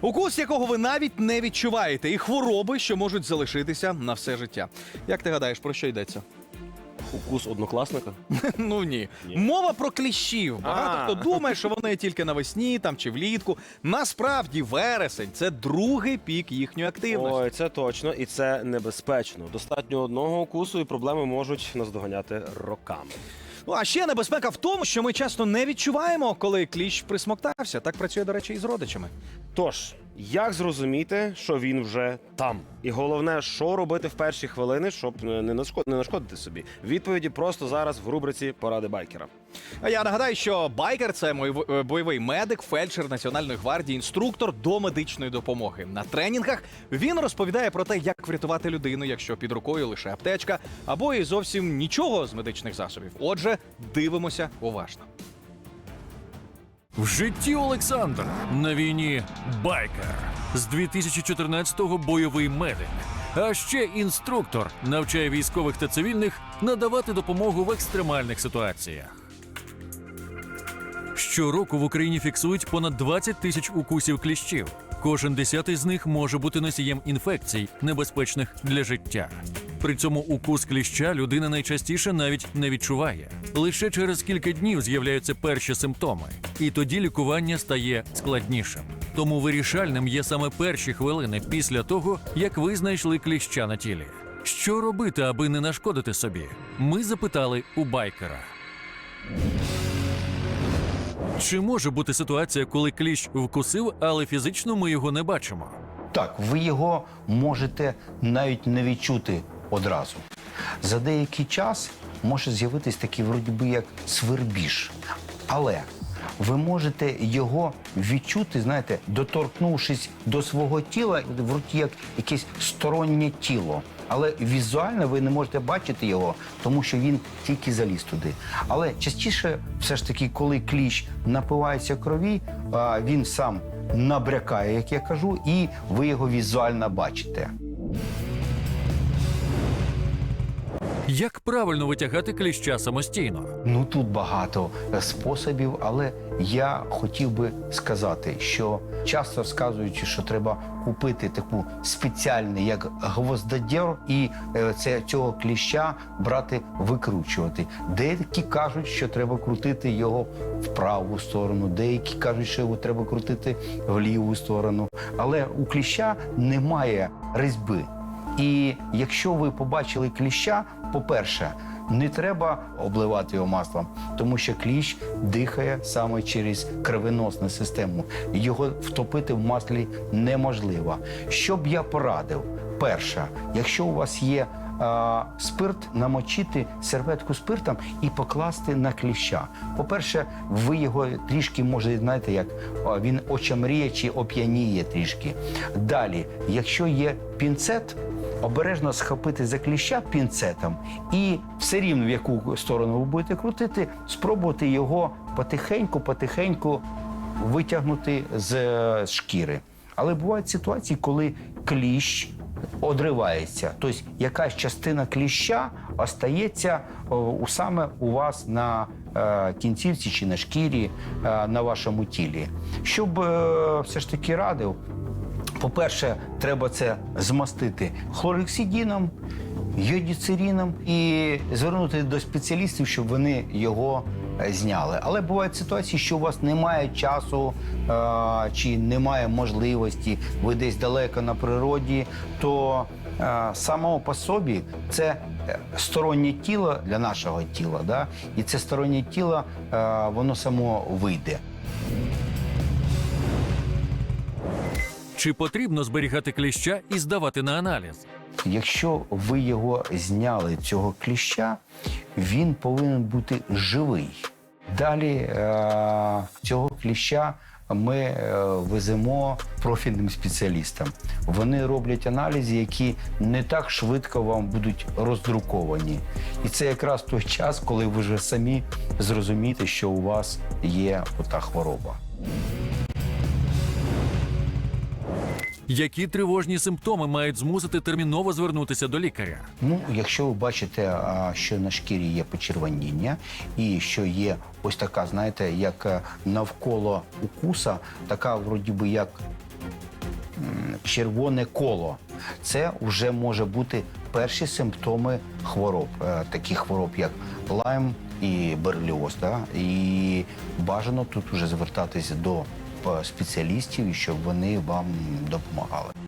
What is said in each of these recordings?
Укус, якого ви навіть не відчуваєте, і хвороби, що можуть залишитися на все життя. Як ти гадаєш, про що йдеться? Укус однокласника. Ну ні. Ні. Мова про кліщів. Багато А. хто думає, що вони тільки навесні там чи влітку. Насправді вересень це другий пік їхньої активності. Ой, це точно, і це небезпечно. Достатньо одного укусу, і проблеми можуть наздоганяти роками. Ну а ще небезпека в тому, що ми часто не відчуваємо, коли кліщ присмоктався. Так працює, до речі, і з родичами. Тож, як зрозуміти, що він вже там? І головне, що робити в перші хвилини, щоб не нашкод- не нашкодити собі? Відповіді просто зараз в рубриці Поради байкера. А я нагадаю, що байкер це мой е, бойовий медик, фельдшер Національної гвардії, інструктор до медичної допомоги. На тренінгах він розповідає про те, як врятувати людину, якщо під рукою лише аптечка, або і зовсім нічого з медичних засобів. Отже, дивимося уважно. В житті Олександра на війні байкер. З 2014-го бойовий медик. А ще інструктор навчає військових та цивільних надавати допомогу в екстремальних ситуаціях. Щороку в Україні фіксують понад 20 тисяч укусів кліщів. Кожен десятий з них може бути носієм інфекцій, небезпечних для життя. При цьому укус кліща людина найчастіше навіть не відчуває. Лише через кілька днів з'являються перші симптоми, і тоді лікування стає складнішим. Тому вирішальним є саме перші хвилини після того, як ви знайшли кліща на тілі. Що робити, аби не нашкодити собі? Ми запитали у байкера. Чи може бути ситуація, коли кліщ вкусив, але фізично ми його не бачимо? Так, ви його можете навіть не відчути одразу. За деякий час може з'явитись такий вроді би як свербіж. Але ви можете його відчути, знаєте, доторкнувшись до свого тіла, вроді як якесь стороннє тіло. Але візуально ви не можете бачити його, тому що він тільки заліз туди. Але частіше, все ж таки, коли кліщ напивається крові, він сам набрякає, як я кажу, і ви його візуально бачите. Як правильно витягати кліща самостійно? Ну тут багато е, способів, але я хотів би сказати, що часто сказуючи, що треба купити таку спеціальний, як гвоздодєр, і е, це цього кліща брати, викручувати. Деякі кажуть, що треба крутити його в праву сторону, деякі кажуть, що його треба крутити в ліву сторону. Але у кліща немає різьби. І якщо ви побачили кліща, по-перше, не треба обливати його маслом, тому що кліщ дихає саме через кровоносну систему. Його втопити в маслі неможливо. Що б я порадив? Перше, якщо у вас є а, спирт, намочити серветку спиртом і покласти на кліща. По-перше, ви його трішки можете, знаєте, як він очамріє чи оп'яніє трішки. Далі, якщо є пінцет, обережно схопити за кліща пінцетом і все рівно в яку сторону ви будете крутити, спробувати його потихеньку, потихеньку витягнути з е, шкіри. Але бувають ситуації, коли кліщ одривається, тобто якась частина кліща остається у саме у вас на е, кінцівці чи на шкірі е, на вашому тілі. Щоб е, все ж таки радив, по-перше, треба це змастити хлорексидіном, йодіцеріном і звернути до спеціалістів, щоб вони його е, зняли. Але бувають ситуації, що у вас немає часу е, чи немає можливості, ви десь далеко на природі, то е, само по собі це стороннє тіло для нашого тіла, да? і це стороннє тіло, воно само вийде. Чи потрібно зберігати кліща і здавати на аналіз? Якщо ви його зняли, цього кліща, він повинен бути живий. Далі е- цього кліща ми е, веземо профільним спеціалістам. Вони роблять аналізи, які не так швидко вам будуть роздруковані. І це якраз той час, коли ви вже самі зрозумієте, що у вас є ота хвороба. Які тривожні симптоми мають змусити терміново звернутися до лікаря? Ну, якщо ви бачите, що на шкірі є почервоніння, і що є ось така, знаєте, як е, навколо укуса, така вроді би як червоне коло. Це вже може бути перші симптоми хвороб, е, таких хвороб, як лайм і берліоз. Да? І бажано тут уже звертатися до е, спеціалістів, щоб вони вам допомагали.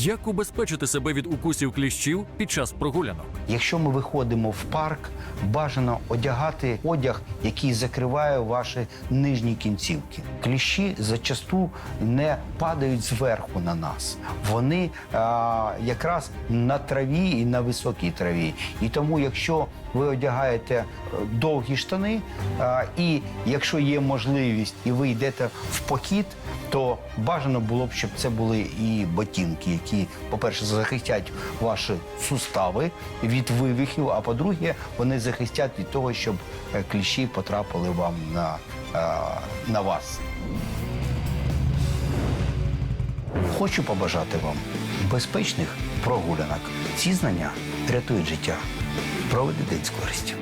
Як убезпечити себе від укусів кліщів під час прогулянок? Якщо ми виходимо в парк, бажано одягати одяг, який закриває ваші нижні кінцівки. Кліщі зачасту не падають зверху на нас. Вони а, якраз на траві і на високій траві. І тому, якщо ви одягаєте е, довгі штани, а, і якщо є можливість, і ви йдете в похід, то бажано було б, щоб це були і ботинки, які, по-перше, захистять ваші сустави від вивихів, а по-друге, вони захистять від того, щоб е, кліщі потрапили вам на, е, на вас. Хочу побажати вам безпечних прогулянок. Ці знання рятують життя. Проведи день з користю.